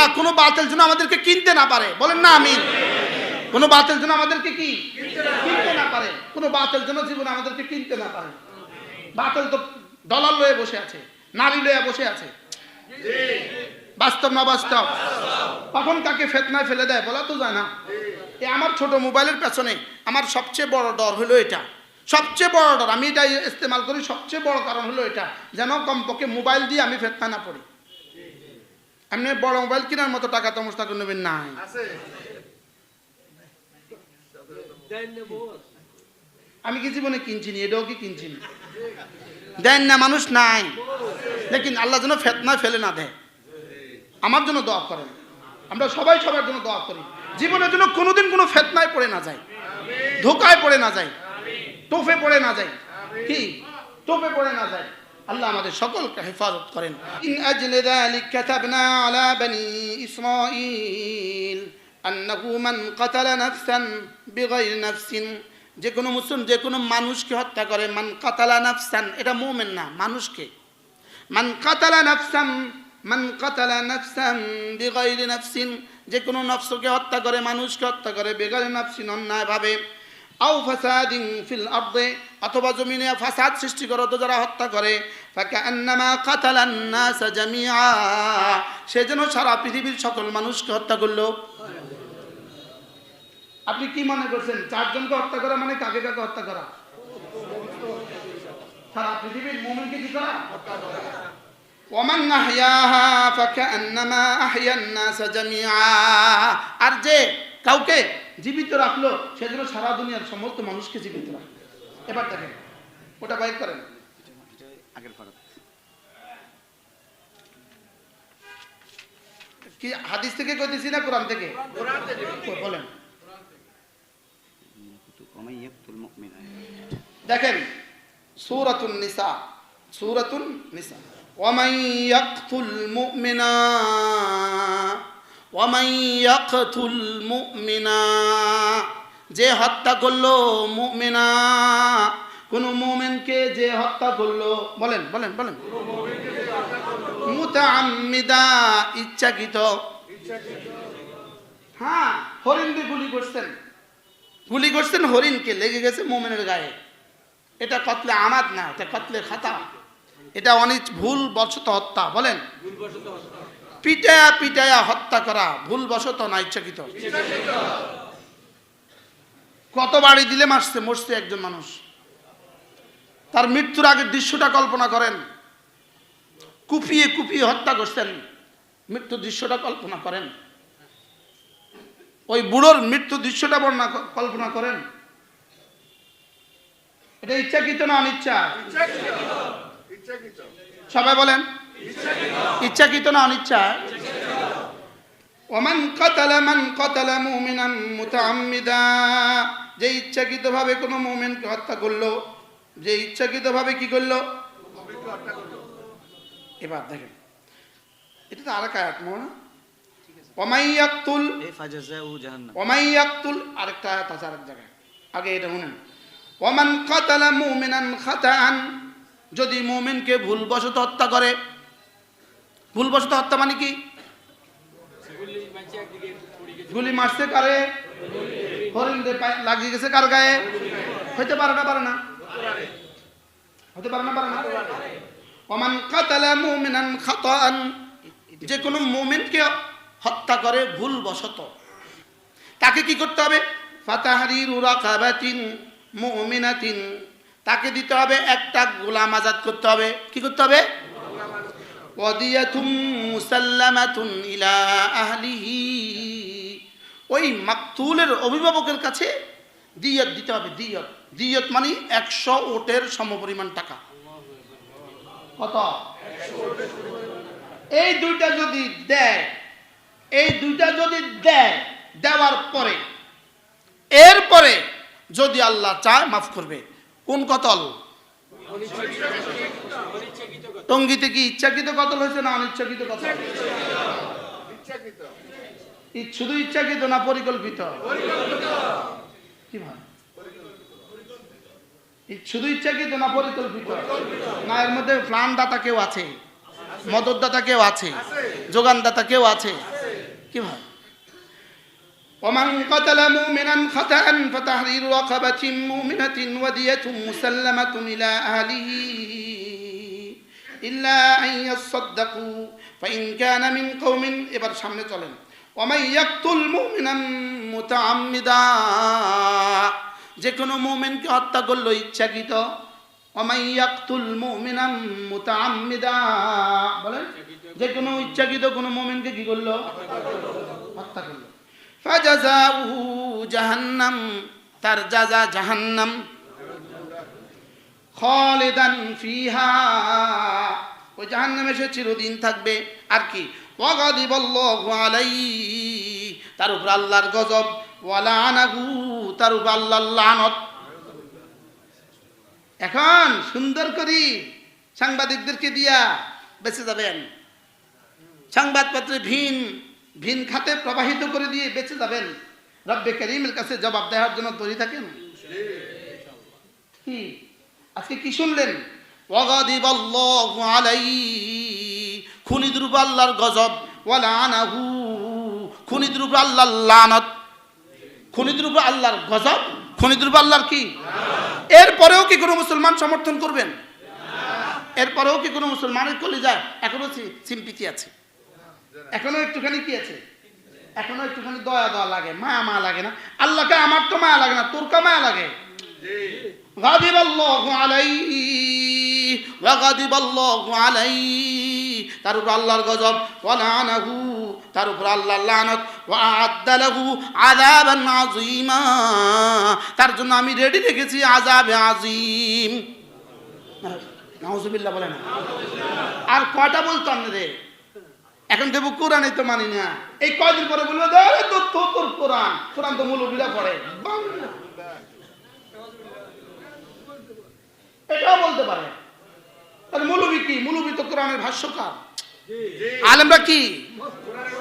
আল্লাহ কোনো বাতিল যেন আমাদেরকে কিনতে না পারে। বলেন না, আমিন। কোনো বাতিল যেন আমাদেরকে কি? কিনতে না পারে। কোনো বাতিল যেন জীবনে আমাদেরকে কিনতে না পারে। বাতিল তো ডলার লয়ে বসে আছে, নারী লয়ে বসে আছে। বাস্তব না বাস্তব? কখন কাকে ফেতনায় ফেলে দেয় বলা তো যায় না। এ আমার ছোট মোবাইলের পেছনে আমার সবচেয়ে বড় ডর হলো এটা। সবচেয়ে বড় ডর, আমি এটা ইস্তেমাল করি, সবচেয়ে বড় কারণ হলো এটা। যেন কমপক্ষে মোবাইল দিয়ে আমি ফেতনা না পড়ি। এমনি বড় মোবাইল কেনার মতো টাকা তো মুস্তাক নবীন নাই। আমি কি জীবনে কিনছি নি? এটাও কি কিনছি নি? দেন না মানুষ নাই। লেকিন আল্লাহ যেন ফেতনায় ফেলে না দেয়। আমার জন্য দোয়া করেন। আমরা সবাই সবার জন্য দোয়া করি। জীবনের জন্য কোনোদিন কোনো ফেতনায় পড়ে না যায়। ধোকায় পড়ে না যায়। টোফে পড়ে না যায়। কি? টোপে পড়ে না যায়। আল্লাহ আমাদের সকলকে হেফাজত করেন। ইন মান বিগাইরি যে কোনো মুসলিম, যে কোনো মানুষকে হত্যা করে। মান কাতালা নাফসান, এটা মুমিন না, মানুষকে। মান কাতালা নাফসান, মান কাতালা নাফসান বিগাইরি নাফসিন। যে কোনো নফসকে হত্যা করে, মানুষকে হত্যা করে বেগারে নাফসিন অন্যায়ভাবে। আও ফাসাদিন ফিল আরদে, অথবা জমিনে ফাসাদ সৃষ্টি করে তো যারা হত্যা করে। সে যেন সারা পৃথিবীর সকল মানুষকে হত্যা করল। আপনি কি মনে করছেন? চারজনকে হত্যা করা মানে কাকে কাকে হত্যা করা? সারা পৃথিবীর মুমিনকে কি করা? ওমান আর যে কাউকে জীবিত রাখল সেজন্য সারা দুনিয়ার সমস্ত মানুষকে জীবিত রাখল। এবার দেখেন ওটা বাইর করেন। কি হাদিস থেকে কইতেছি না কোরআন থেকে? বলেন। দেখেন সুরাতুন নিসা সুরাতুন নিসা। ওয়ামাই ইয়াকতুল মুমিনা। ওয়ামান ইয়াকতুল মুমিনা, যে হত্যা করল মুমিনা, কোন মুমিনকে যে হত্যা করল, বলেন বলেন বলেন। মুতাআম্মিদা, ইচ্ছাকৃত। হ্যাঁ হরিণ দিয়ে গুলি করছেন। গুলি করছেন হরিণকে, লেগে গেছে মোমেনের গায়ে। এটা কতলে আমাদ না, এটা কতলে খাতা। এটা অনেক ভুল বশত হত্যা, বলেন। পিটায়া পিটায়া হত্যা করা ভুল বশত না ইচ্ছাকৃত কত বাড়ি দিলে মারছে, মরছে একজন মানুষ। তার মৃত্যুর আগের দৃশ্যটা কল্পনা করেন। কুপিয়ে কুপিয়ে হত্যা করছেন মৃত্যুর দৃশ্যটা কল্পনা করেন। ওই বুড়োর মৃত্যু দৃশ্যটা বর্ণনা কল্পনা করেন। এটা ইচ্ছাকৃত না অনিচ্ছা? সবাই বলেন ইচ্ছাকৃত না অনিচ্ছা? ওমান কতালা, মান কতালা মুমিনাম মুতাআম্মিদা। যে ইচ্ছাকৃতভাবে কোনো মুমিনকে হত্যা করল, যে ইচ্ছাকৃতভাবে কি করল? এবার দেখেন, এটা তো আর এক আয়াত, মনে ওমাইয়াক্তুল ওমাইয়াক্তুল আরেকটা আয়াত আছে আরেক জায়গায়। আগে এটা শুনেন। ওমান কাতালা মুমিনান খাতান যদি মুমিনকে ভুলবশত হত্যা করে ভুলবশত হত্যা মানে কি? গুলি মারছে কারে? হরিণ লাগিয়ে গেছে কার গায়ে? হইতে পারে না পারে না। হতে পারে না পারে না। ওমান কাতালা মুমিনান খাতাআন। যে কোনো মুমিনকে হত্যা করে ভুলবশত। তাকে কি করতে হবে? ফাতাহারির রাকাবাতিন মুমিনাতিন। তাকে দিতে হবে একটা গোলাম আজাদ করতে হবে। কি করতে হবে? ওয়াদিয়াতুম মুসাল্লামাতুন ইলা ওই মাকতুলের অভিভাবকের কাছে দিয়ত দিতে হবে, দিয়ত। দিয়ত মানে একশো ওটের সমপরিমাণ টাকা। কত? এই দুইটা যদি দেয়, এই দুইটা যদি দেয়, দেওয়ার পরে, এরপরে যদি আল্লাহ চায়, মাফ করবে। কোন কতল? টঙ্গিতে কি ইচ্ছাকৃত কতল হয়েছে না অনিচ্ছাকৃত কতল ই- শুধু ইচ্ছাকৃত না পরিকল্পিত কি ভাই ই- শুধু ইচ্ছাকৃত না পরিকল্পিত না এর মধ্যে প্রাণদাতা কেউ আছে মদতদাতা কেউ আছে যোগানদাতা কেউ আছে কিভাবে ومن قتل مؤمنا خطأ فتحرير رقبة مؤمنة ودية مسلمة إلى أهله ইল্লা আইয়াসাদ্দাকু ফাইন কানা মিন কওমিন, এবার সামনে চলেন। ওমাই ইয়াকতুল মুমিনান মুতাআম্মিদা যে কোনো মুমিনকে হত্যা করল ইচ্ছাকৃত ওমাই ইয়াকতুল মুমিনান মুতাআম্মিদা, বলেন? যে কোনো ইচ্ছাকৃত কোনো মুমিনকে কি করল? হত্যা করল। ফাজাজাউহু জাহান্নাম, তার জাজা জাহান্নাম খালিদান ফিহা। ওই জাহান্নামে সে চিরদিন থাকবে। আর কি? তার উপর আল্লাহর গজব। ওয়ালা আনাহু তার উপর আল্লাহর লানত। এখন সুন্দর করি সাংবাদিকদেরকে দিয়া বেঁচে যাবেন। সংবাদপত্রে ভিন ভিন খাতে প্রবাহিত করে দিয়ে বেঁচে যাবেন। রব্বে করিমের কাছে জবাব দেওয়ার জন্য তৈরি থাকেন? আজকে কি শুনলেন? ওয়াগাদিবাল্লাহু আলাইহি খুনিদের উপর আল্লাহর গজব ওয়ালা আনাহু খুনিদের উপর আল্লাহর লানত। খুনিদের উপর আল্লাহর গজব? খুনিদের উপর আল্লাহর কি? এরপরেও কি কোনো মুসলমান সমর্থন করবেন? এরপরেও কি কোনো মুসলমানের কলিজায় এখনও সিম্পিতি আছে? এখনও একটুখানি কি আছে? এখনও একটুখানি দয়া দয়া লাগে মায়া মায়া লাগে না। আল্লাহকে আমার তো মায়া লাগে না তোর কা মায়া লাগে। غضب الله عليه وغضب الله عليه তার উপর আল্লাহর গজব ওয়ালানাহু তার উপর আল্লাহর লানত ওয়াআদ্দ লাহু আযাবান আযীমা তার জন্য আমি রেডি রেখেছি আযাবে আযীম নাউজুবিল্লাহ বলেন আর কয়টা বলতো আপনাদের এখন দেবো কোরআনই তো মানি না এই কয়দিন পরে বলবো আরে তোর তো তোর কোরআন কোরআন তো মৌলবীরা পড়ে বাংলা এটাও বলতে পারে আর মৌলবী কি মৌলবী তো কোরআনের ভাষ্যকার আলেমরা কি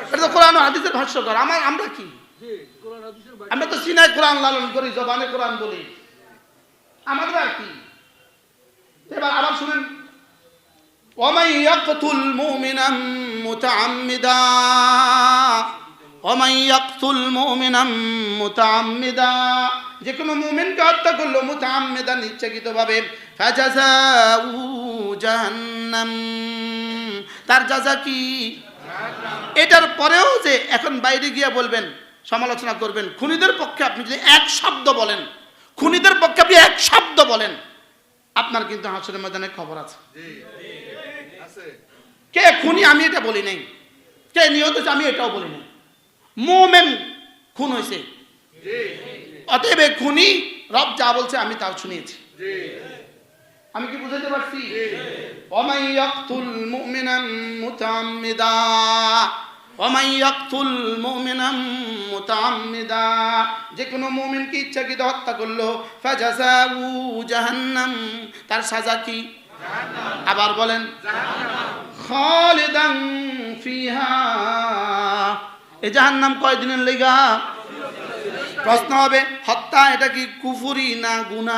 এটা তো কোরআন ও হাদিসের ভাষ্যকার আমার আমরা কি আমরা তো সিনায় কোরআন লালন করি জবানে কোরআন বলি আমাদের আর কি এবার আবার শুনেন ومن يقتل مؤمنا متعمدا যে কোনো মুমিনকে হত্যা করল মুতামিদান ইচ্ছাকৃত ভাবে তার যাজা কি? এটার পরেও যে এখন বাইরে গিয়ে বলবেন, সমালোচনা করবেন, খুনিদের পক্ষে আপনি যদি এক শব্দ বলেন, খুনিদের পক্ষে আপনি এক শব্দ বলেন, আপনার কিন্তু হাসরের ময়দানে খবর আছে। কে খুনি আমি এটা বলি নাই। কে নিহত আমি এটাও বলি নাই। মোমেন খুন হয়েছে অতএব খুনি রব যা বলছে আমি তাও শুনিয়েছি। আমি কি বুঝাতে পারছি? ওমাই ইয়াকতুল মুমিনান মুতাআম্মিদা ওমাই ইয়াকতুল মুমিনান মুতাআম্মিদা যে কোনো মুমিনকে ইচ্ছাকৃত হত্যা করল ফাজাযাউ জাহান্নাম। তার সাজা কি? আবার বলেন খালিদান ফিহা। এই জাহান্নাম কয়দিনের লেগা? প্রশ্ন হবে, হত্যা এটা কি কুফুরি না গুনা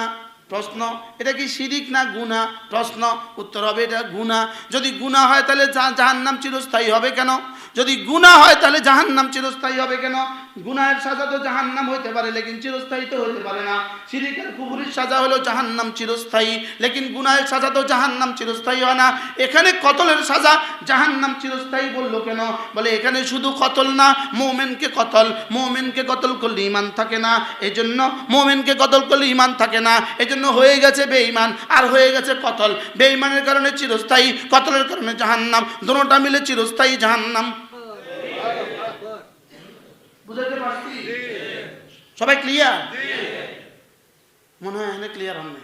প্রশ্ন, এটা কি শিরিক না গুনা প্রশ্ন, উত্তর হবে এটা গুনা যদি গুনা হয় তাহলে জাহান্নাম চিরস্থায়ী হবে কেন? যদি গুনা হয় তাহলে জাহান্নাম চিরস্থায়ী হবে কেন? গুনাহের সাজা তো জাহান্নাম হইতে পারে, লেকিন চিরস্থায়ী তো হইতে পারে না। শিরিকের কুফুরির সাজা হলো জাহান্নাম চিরস্থায়ী, লেকিন গুনাহের সাজা তো জাহান্নাম চিরস্থায়ী হয় না। এখানে কতলের সাজা? জাহান্নাম চিরস্থায়ী বলল কেন? বলে, এখানে শুধু কতল না, মোমেনকে কতল। মোমেনকে কতল করলে ইমান থাকে না। এই জন্য মোমেনকে কতল করলে ইমান থাকে না। এই জন্য হয়ে গেছে বেঈমান, আর হয়ে গেছে কতল। বেঈমানের কারণে চিরস্থায়ী, কতলের কারণে জাহান্নাম। দুটোটা মিলে চিরস্থায়ী জাহান্নাম। বুঝাতে পারছি? সবাই ক্লিয়ার মনে হয় এখানে ক্লিয়ার হন না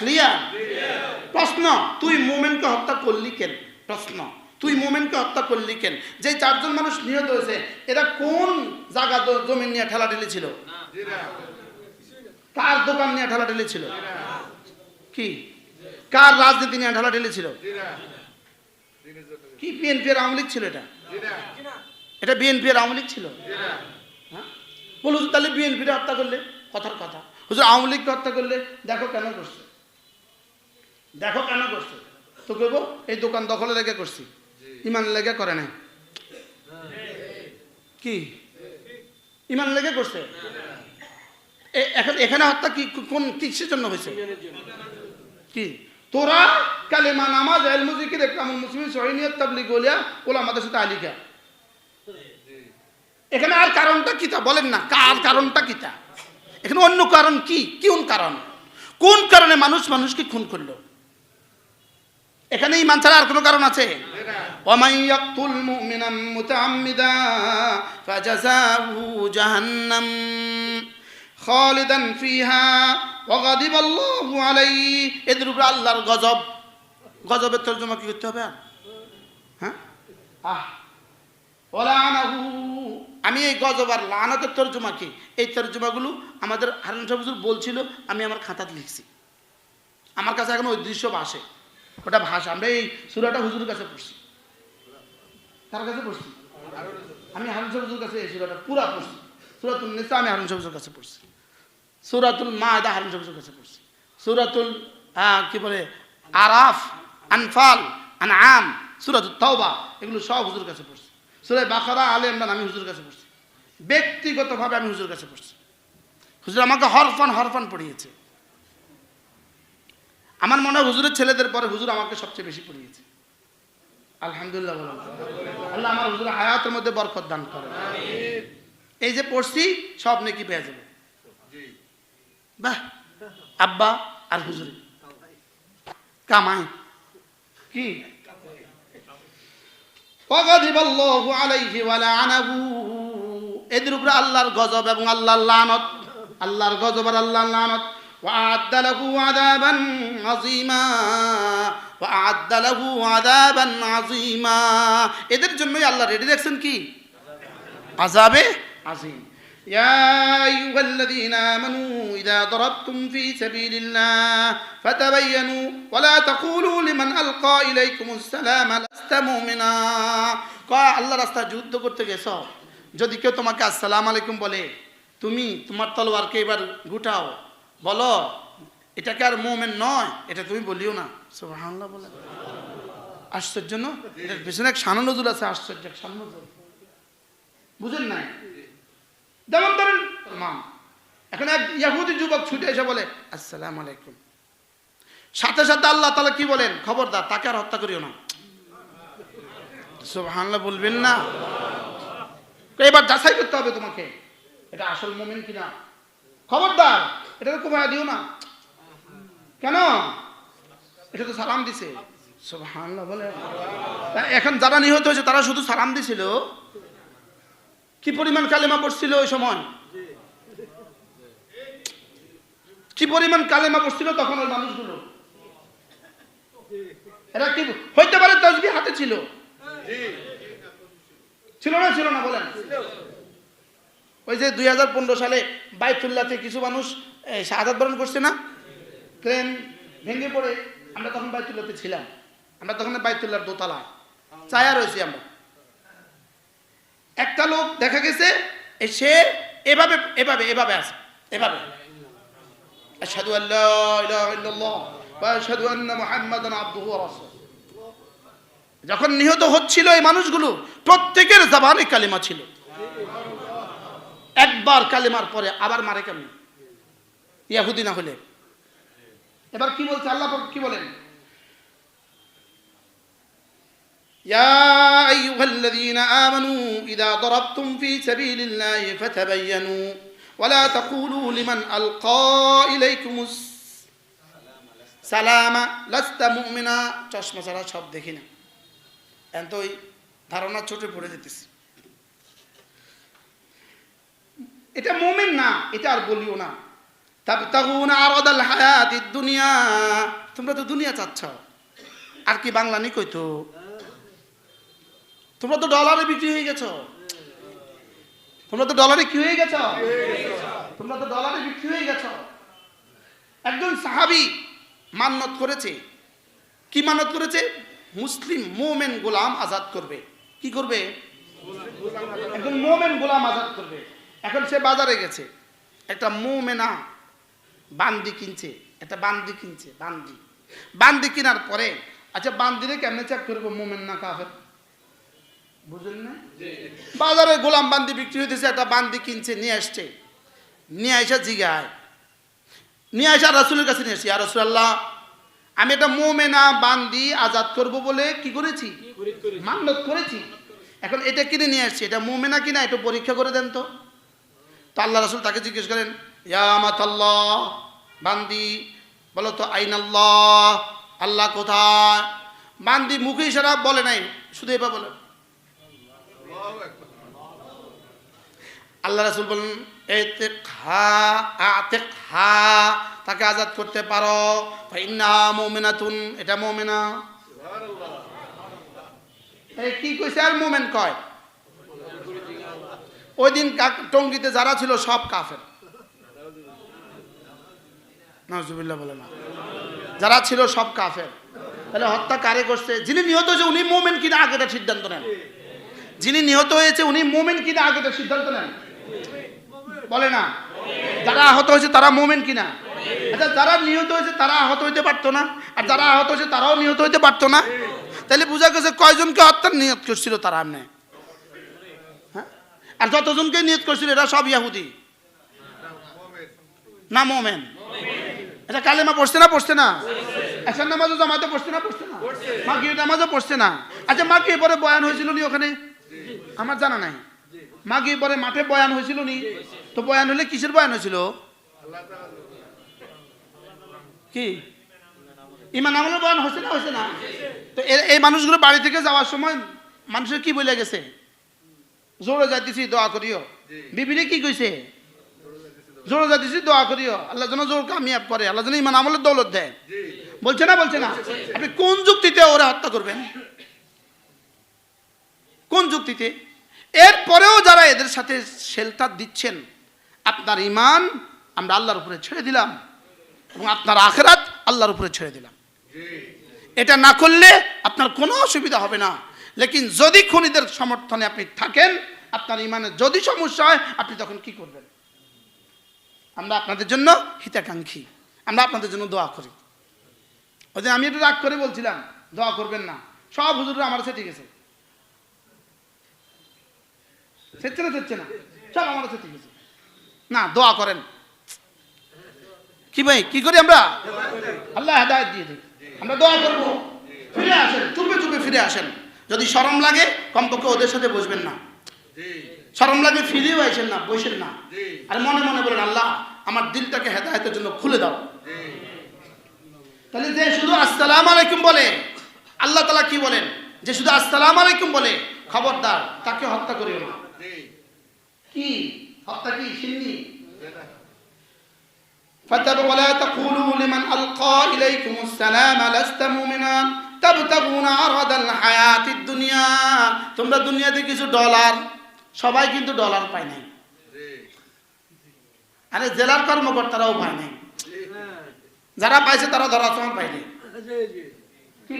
ক্লিয়ার প্রশ্ন তুই মোমেনকে হত্যা করলি কেন? প্রশ্ন তুই মোমেনকে হত্যা করলি কেন? যে চারজন মানুষ নিহত হয়েছে এরা কোন জায়গা জমিন নিয়ে ঠেলাঠেলি ছিল? কার দোকান নিয়ে ঠেলাঠেলি ছিল? কি? কার রাজনীতি নিয়ে ঠেলাঠেলি ছিল? কি বিএনপি এর আওয়ামী লীগ ছিল এটা? এটা বিএনপি এর আওয়ামী লীগ ছিল? হ্যাঁ। বলো হুজুর তাহলে বিএনপির হত্যা করলে? কথার কথা। হুজুর আওয়ামী লীগকে হত্যা করলে দেখো কেন করছে? দেখো কেন করছে? তো কেবো এই দোকান দখলে লেগে করছি। ইমান লেগে করে নাই। কি? ইমান লেগে করছে? এখন এখানে হত্যা কি কোন কিসের জন্য হয়েছে? কি? তোরা কালেমা নামাজ এলমু জিকির ইকরামুল মুসলিমিন সহিনিয়ত তাবলিগ ওলিয়া ওলা আমাদের সাথে আলিকা এখানে আর কারণটা কিতা বলেন না কার কারণটা কিতা এখানে অন্য কারণ কি কোন কারণ কোন কারণে মানুষ মানুষকে খুন করলো এখানে ইমান ছাড়া আর কোনো কারণ আছে ومن يقتل مؤمنا متعمدا فجزاؤه جهنم خالدا فيها وغضب الله عليه এদের উপরে আল্লাহর গজব গজবের তর্জমা কি করতে হবে আর হ্যাঁ আহ ওলানাহু আমি এই গজব আর লানাতের তর্জমা কি? এই তর্জমাগুলো আমাদের হারুন সাহেব বলছিল, আমি আমার খাতাতে লিখছি। আমার কাছে এখন ওই দৃশ্য ভাসে ওটা ভাষা। আমরা এই সুরাটা হুজুরের কাছে পড়ছি। তার কাছে পড়ছি? আমি হারুন সাহেব হুজুর কাছে এই সুরাটা পুরা পড়ছি। সুরাতুল নিসা আমি হারুন সাহেব হুজুর কাছে পড়ছি। সুরাতুল মাদা হারুন সাহেব হুজুর কাছে পড়ছি। সুরাতুল কি বলে, আরাফ, আনফাল, আনআম সুরাতুল তাওবা, এগুলো সব হুজুর কাছে পড়ছি। সুরায় বাকারা, আলে ইমরান, আমি হুজুর কাছে পড়ছি। ব্যক্তিগতভাবে আমি হুজুর কাছে পড়ছি। হুজুর আমাকে হরফান হরফান পড়িয়েছে। আমার মনে হয় হুজুরের ছেলেদের পরে হুজুর আমাকে সবচেয়ে বেশি পড়িয়েছে। আলহামদুলিল্লাহ আল্লাহ আমার হুজুর হায়াতের মধ্যে বরকত দান করে এই যে পড়ছি, সব নাকি পেয়ে যাবে। বাহ! আব্বা আর হুজুরি। কামাই। কি? এদের উপরে আল্লাহর গজব এবং আল্লাহর লানত আল্লাহর গজব আর আল্লাহর লানত وأعد له عذابا عظيما وأعد له عذابا عظيما এদের জন্যই আল্লাহ রেডি দেখছেন কি আযাবে আজিম يا أيها الذين آمنوا إذا ضربتم في سبيل الله فتبينوا ولا تقولوا لمن ألقى إليكم السلام لست مؤمنا কয় আল্লাহ রাস্তা যুদ্ধ করতে গেছ যদি কেউ তোমাকে আসসালাম আলাইকুম বলে তুমি তোমার তলোয়ারকে এবার গুটাও বলো এটাকে আর মোমেন নয় এটা তুমি বলিও না সুবহানাল্লাহ বলে আশ্চর্য না এটার পেছনে এক শানু নজরুল আছে আশ্চর্য এক শানু নজরুল বুঝেন নাই যেমন ধরেন ইমাম এখন এক ইয়াহুদি যুবক ছুটে এসে বলে, আসসালাম আলাইকুম। সাথে সাথে আল্লাহ তালা কি বলেন? খবরদার, তাকে আর হত্যা করিও না। সুবহানাল্লাহ বলবেন না। এবার যাচাই করতে হবে তোমাকে। এটা আসল মোমেন কিনা? খবরদার, এটা তো কোথায় দিও না। কেন? এটা তো সালাম দিছে। সুবহানাল্লাহ বলে। এখন যারা নিহত হয়েছে, তারা শুধু সালাম দিছিল? কি পরিমাণ কালেমা পড়ছিল ওই সময়? কি পরিমাণ কালেমা পড়ছিল তখন ওই মানুষগুলো? এরা কি হইতে পারে তসবি হাতে ছিল। ছিল না ছিল না বলেন। ওই যে দুই হাজার পনেরো সালে বাইতুল্লাতে কিছু মানুষ এই, বরণ করছে না? ট্রেন ভেঙে পড়ে আমরা তখন বাইতুল্লাতে ছিলাম। আমরা তখন বাইতুল্লার দোতলায়। চায়া রয়েছি আমরা। একটা লোক দেখা গেছে সে এভাবে এভাবে এভাবে আছে, এভাবে। যখন নিহত হচ্ছিল এই মানুষগুলো, প্রত্যেকের জবানে কালিমা ছিল। একবার কালিমার পরে আবার মারে কেমন? ইয়াহুদি না হলে। এবার কি বলছে? আল্লাহ কি বলেন? يا أيها الذين آمنوا إذا ضربتم في سبيل الله فتبينوا ولا تقولوا لمن ألقى إليكم السلام لست مؤمنا চশমা ছাড়া সব দেখি না এখন তো ওই ধারণা ছোটে পড়ে যেতেছি এটা মুমিন না এটা আর বলিও না তাবতাগুন আরাদাল হায়াতিদ দুনিয়া তোমরা তো দুনিয়া চাচ্ছ আর কি বাংলা নি কইতো তোমরা তো ডলারে বিক্রি হয়ে গেছো। তোমরা তো ডলারে কি হয়ে গেছ? তোমরা তো ডলারে বিক্রি হয়ে গেছ। একজন সাহাবি মান্নত করেছে। কি মানত করেছে? মুসলিম মোমেন গোলাম আজাদ করবে। কি করবে? একজন মোমেন গোলাম আজাদ করবে। এখন সে বাজারে গেছে। একটা মোমেনা বান্দি কিনছে। একটা বান্দি কিনছে, বান্দি। বান্দি কেনার পরে আচ্ছা বান্দিরে কেমনে চেক করব? মোমেন না কাফের? বুঝলেন না? বাজারে গোলাম বান্দি বিক্রি হইতেছে একটা বান্দি কিনছে নিয়ে আসছে। নিয়ে আসা জিগায়। নিয়ে আসা রাসুলের কাছে নিয়ে আসি আর রসুল আল্লাহ আমি একটা মোমেনা বান্দি আজাদ করব বলে কি করেছি? মান্যত করেছি? এখন এটা কিনে নিয়ে আসছি এটা মোমেনা কিনা একটু পরীক্ষা করে দেন তো। তো আল্লাহ রাসুল তাকে জিজ্ঞেস করেন ইয়ামাত আল্লাহ বান্দি বলো তো আইন আল্লাহ আল্লাহ কোথায়? বান্দি মুখে ইশারা বলে নাই শুধু এবার বলে। আল্লাহ রাসুল বলেন এতে খা আতে খা তাকে আজাদ করতে পারো। মোমেনাতুন এটা মোমেনা। এই কি কইছে আর মোমেন কয়? ওই দিন টঙ্গিতে যারা ছিল সব কাফের। নজুবিল্লাহ বলে না। যারা ছিল সব কাফের। তাহলে হত্যা কারে করছে? যিনি নিহত হয়েছে উনি মোমেন কিনা আগেটা সিদ্ধান্ত নেন। যিনি নিহত হয়েছে উনি মোমেন কিনা আগেটা সিদ্ধান্ত নেন। বলে না? যারা আহত হয়েছে তারা মোমেন কিনা? আচ্ছা যারা নিহত হয়েছে তারা আহত হইতে পারতো না? আর যারা আহত হয়েছে তারাও নিহত হইতে পারতো না? তাহলে বোঝা গেছে কয়জনকে হত্যার নিয়ত করছিল তারা আমনে? হ্যাঁ? আর যতজনকে নিয়ত করছিল এরা সব ইয়াহুদি। না মোমেন? এটা কালেমা পড়ছে না পড়ছে না? এসার নামাজও জামাতে পড়ছে না পড়ছে না? মা মাগির নামাজও পড়ছে না? আচ্ছা মাগি পরে বয়ান হয়েছিল নি ওখানে? আমার জানা নাই। মাগি পরে মাঠে বয়ান হয়েছিল নি? তো বয়ান হলে কিসের বয়ান হয়েছিল? কি? ইমান আমলের বয়ান হয়েছে না হয়েছে না? তো এই মানুষগুলো বাড়ি থেকে যাওয়ার সময় মানুষের কি বলে গেছে? জোরে যাইতেছি, দোয়া করিও। বিবিরে কি কইছে? জোরে যাইতেছি, দোয়া করিও। আল্লাহ যেন জোর কামিয়াব করে, আল্লাহ যেন ইমান আমলের দৌলত দেয়। বলছে না বলছে না? আপনি কোন যুক্তিতে ওরা হত্যা করবেন? কোন যুক্তিতে? এরপরেও যারা এদের সাথে শেল্টার দিচ্ছেন, আপনার ইমান আমরা আল্লাহর উপরে ছেড়ে দিলাম এবং আপনার আখেরাত আল্লাহর উপরে ছেড়ে দিলাম। এটা না করলে আপনার কোনো অসুবিধা হবে না। লেকিন যদি খুনিদের সমর্থনে আপনি থাকেন, আপনার ইমানের যদি সমস্যা হয়, আপনি তখন কি করবেন? আমরা আপনাদের জন্য হিতাকাঙ্ক্ষী। আমরা আপনাদের জন্য দোয়া করি। ওই আমি একটু রাগ করে বলছিলাম, দোয়া করবেন না। সব হুজুররা আমার সাথে আছে। সেচ্ছে না না। সব আমার ঠিক আছে না, দোয়া করেন। কি ভাই, কি করি আমরা? আল্লাহ হেদায়ত দিয়ে দিই আমরা দোয়া করব। ফিরে আসেন, চুপে চুপে ফিরে আসেন। যদি শরম লাগে, কমপক্ষে ওদের সাথে বসবেন না। শরম লাগে, ফিরেও আসেন না, বসেন না। আর মনে মনে বলেন, আল্লাহ, আমার দিলটাকে হেদায়তের জন্য খুলে দাও। তাহলে যে শুধু আসসালাম আলাইকুম বলে, আল্লাহ তালা কি বলেন? যে শুধু আসসালাম আলাইকুম বলে, খবরদার, তাকে হত্যা করিও না। কি হত্যা কি সিন্নি فتب ولا تقولوا لمن ألقى إليكم السلام لست مؤمنا تبتغون عرض الحياة الدنيا তোমরা দুনিয়াতে কিছু ডলার সবাই কিন্তু ডলার পায় নাই আরে জেলার কর্মকর্তারাও পায় নাই যারা পাইছে তারা ধরা সময় পায়নি কি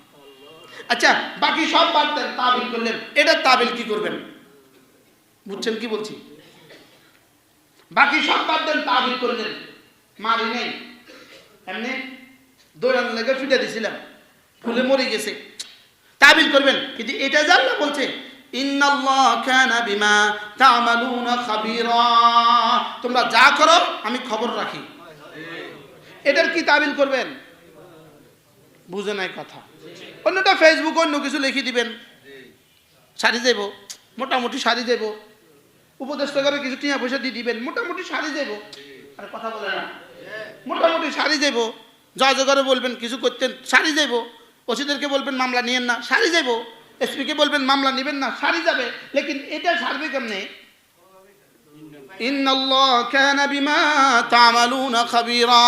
আচ্ছা বাকি সব বাদ দেন, তাবিল করলেন। এটা তাবিল কি করবেন? বুঝছেন কি বলছি? বাকি সব বাদ দেন, তাবিল করলেন। মারি নেই। এমনি দৌড়ানোর লেগে ফিটে দিছিলাম। ফুলে মরে গেছে। তাবিল করবেন। কিন্তু এটা জানলে বলছে তোমরা যা করো, আমি খবর রাখি। এটার কি তাবিল করবেন? বুঝে নাই কথা। অন্যটা ফেসবুক অন্য কিছু লিখে দিবেন। সারি যাব মোটামুটি সারি যাব উপদেষ্টা করে কিছু টিয়া পয়সা দিয়ে দিবেন, মোটামুটি সারি যাব আর কথা বলে না। মোটামুটি সারি যাব যা করে বলবেন, কিছু করতেন সারি যাব ওসিদেরকে বলবেন, মামলা নিয়েন না সারি যাব এসপিকে বলবেন, মামলা নেবেন না সারি যাবে। লেকিন এটা সারবে কেমনে? ইন্নাল্লাহ কানা বিমা তা'মালুনা খাবীরা।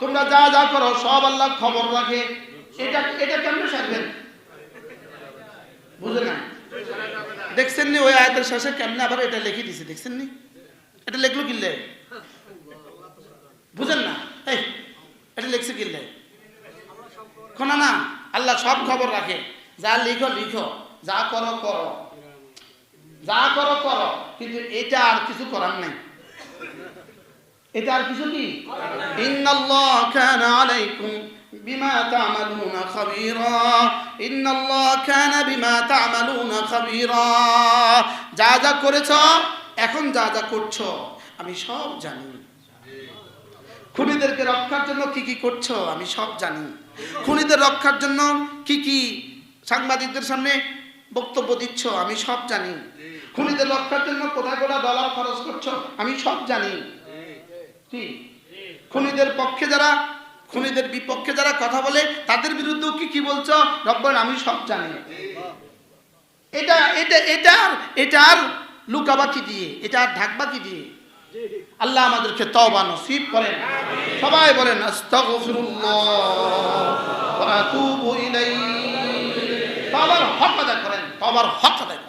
তোমরা যা যা করো, সব আল্লাহ খবর রাখে। এটা এটা কেমনে সারবেন? বুঝলেন? না দেখছেন নি ওই আয়াতের শেষে কেমনে আবার এটা লিখে দিছে, দেখছেন নি? এটা লিখলো কিনলে বুঝেন না? এই, এটা লিখছে কিনলে শোনা না, আল্লাহ সব খবর রাখে। যা লিখো লিখো। যা করো করো। যা করো করো। কিন্তু এটা আর কিছু করার নাই। এটা আর কিছু কি? ইন্নাল্লাহ কানা আলাইকুম বিমা তা'মালুনা খাবীরা। ইন্নাল্লাহ কানা বিমা তা'মালুনা খাবীরা। যা যা করেছ, এখন যা যা করছ, আমি সব জানি। খুনিদেরকে রক্ষার জন্য কি কি করছ, আমি সব জানি। খুনিদের রক্ষার জন্য কি কি সাংবাদিকদের সামনে বক্তব্য দিচ্ছ, আমি সব জানি। খুনিদের রক্ষার জন্য কোথায় কোথায় ডলার খরচ করছ? আমি সব জানি। খুনিদের পক্ষে যারা, খুনিদের বিপক্ষে যারা কথা বলে, তাদের বিরুদ্ধেও কি কি বলছো? রব্বান আমি সব জানি। এটা এটা এটা এটা আর লুকাবা কি দিয়ে, এটা আর ঢাকবা কি দিয়ে। আল্লাহ আমাদেরকে তওবা নসিব করেন। সবাই বলেন, আস্তাগফিরুল্লাহ ওয়া আতুবু ইলাইহি। হক আদায় করেন তওবার হক আদায়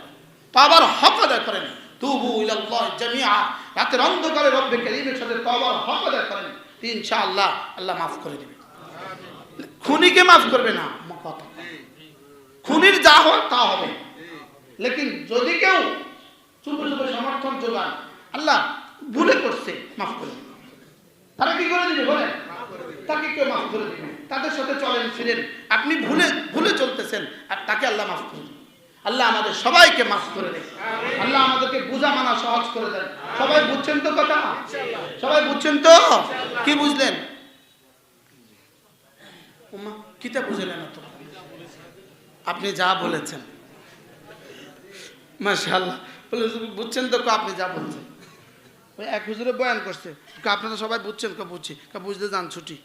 তওবার হক আদায় করেন। তুবু ইলাল্লাহ জামিআ। রাতের অন্ধকারে রব্বে কারীমের সাথে তওবার হক আদায় করেন। ইনশাআল্লাহ আল্লাহ মাফ করে দিবেন খুনিকে মাফ করবে না। কথা খুনির যা হয় তা হবে। লেকিন যদি কেউ চুপে চুপে সমর্থন যোগান, আল্লাহ ভুলে করছে, মাফ করে দিবে। তারা কি করে দিবে বলেন? তাকে কেউ মাফ করে দিবে তাদের সাথে চলেন, ফিরেন। আপনি ভুলে ভুলে চলতেছেন, আর তাকে আল্লাহ মাফ করে দিবে আল্লাহ আমাদের সবাইকে মাফ করে দেয় আল্লাহ আমাদেরকে বোঝা মানা সহজ করে দেন। সবাই বুঝছেন তো কথা? সবাই বুঝছেন তো? কি বুঝলেন? উমা কিতা বুঝলেন তো আপনি যা বলেছেন। মাশাআল্লাহ। বলে, বুঝছেন তো আপনি যা বলছেন। ওই এক হুজুরে বয়ান করছে। আপনারা সবাই বুঝছেন কা বুঝছি কা বুঝতে যান ছুটি।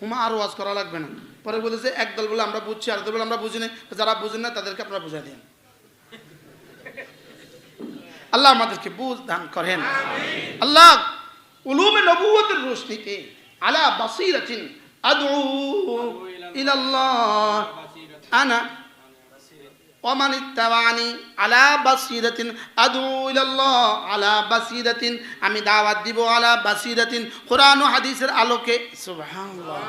হুমা আর ওয়াজ করা লাগবে না। পরে বলেছে এক দল বলে আমরা বুঝছি আর দল বলে আমরা বুঝি না যারা বুঝেন না, তাদেরকে আপনারা বুঝাই দেন। আল্লাহ আমাদেরকে বুঝ দান করেন। আল্লাহ উলুমে নবুয়তের রোশনিতে আলা বাসিরাতিন আদউ ইলাল্লাহ। আনা ওমান ইত্তাবানি আলা বাসিরাতিন আদু ইলাল্লাহ। আলা বাসিরাতিন, আমি দাওয়াত দিব আলা বাসিরাতিন। কোরআন ও হাদিসের আলোকে। সুবহানাল্লাহ।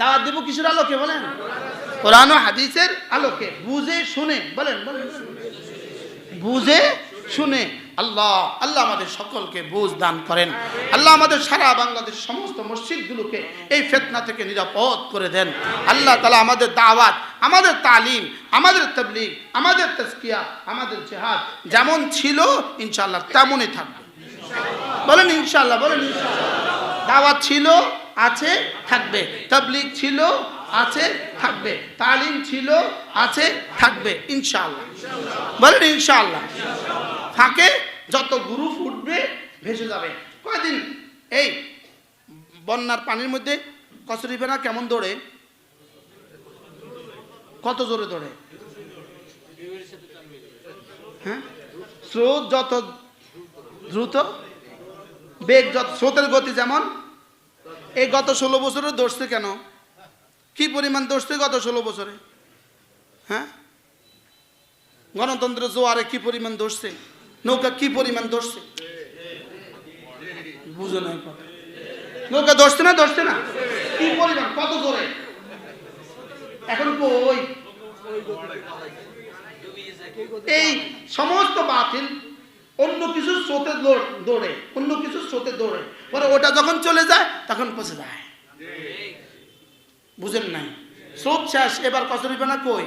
দাওয়াত দিব কিসের আলোকে বলেন? কোরআন হাদিসের আলোকে। বুঝে শুনে, বলেন বলেন। বুঝে শুনে আল্লাহ আল্লাহ আমাদের সকলকে বুঝ দান করেন। আল্লাহ আমাদের সারা বাংলাদেশ সমস্ত মসজিদগুলোকে এই ফেতনা থেকে নিরাপদ করে দেন। আল্লাহ তালা আমাদের দাওয়াত, আমাদের তালিম, আমাদের তবলিগ, আমাদের তস্কিয়া আমাদের জেহাদ যেমন ছিল ইনশাল্লাহ তেমনই থাকবে। বলেন ইনশাল্লাহ বলেন ইনশাল্লাহ দাওয়াত ছিল, আছে, থাকবে। তবলিগ ছিল, আছে, থাকবে। তালিম ছিল, আছে, থাকবে, ইনশাআল্লাহ। বলেন ইনশাআল্লাহ। ফাঁকে যত গুরু ফুটবে ভেসে যাবে। কয়দিন? এই, বন্যার পানির মধ্যে কচুরি ফেনা কেমন দৌড়ে? কত জোরে দৌড়ে? হ্যাঁ? স্রোত যত দ্রুত, বেগ যত, স্রোতের গতি যেমন এই গত ষোলো বছরে দৌড়ছে কেন? কি পরিমাণ দৌড়ছে গত ষোলো বছরে? হ্যাঁ? গণতন্ত্র জোয়ারে কি পরিমাণ দৌড়ছে নৌকা কি পরিমাণ দৌড়ছে বুঝো না নৌকা দৌড়ছে না দৌড়ছে না? কি পরিমাণ? কত জোরে? এখন কই? এই সমস্ত বাতিল অন্য কিছু স্রোতে দৌড়ে। অন্য কিছু স্রোতে দৌড়ে। পরে ওটা যখন চলে যায়, তখন পচে যায়। বুঝেন নাই? সব শেষ, এবার কচুরি না কই?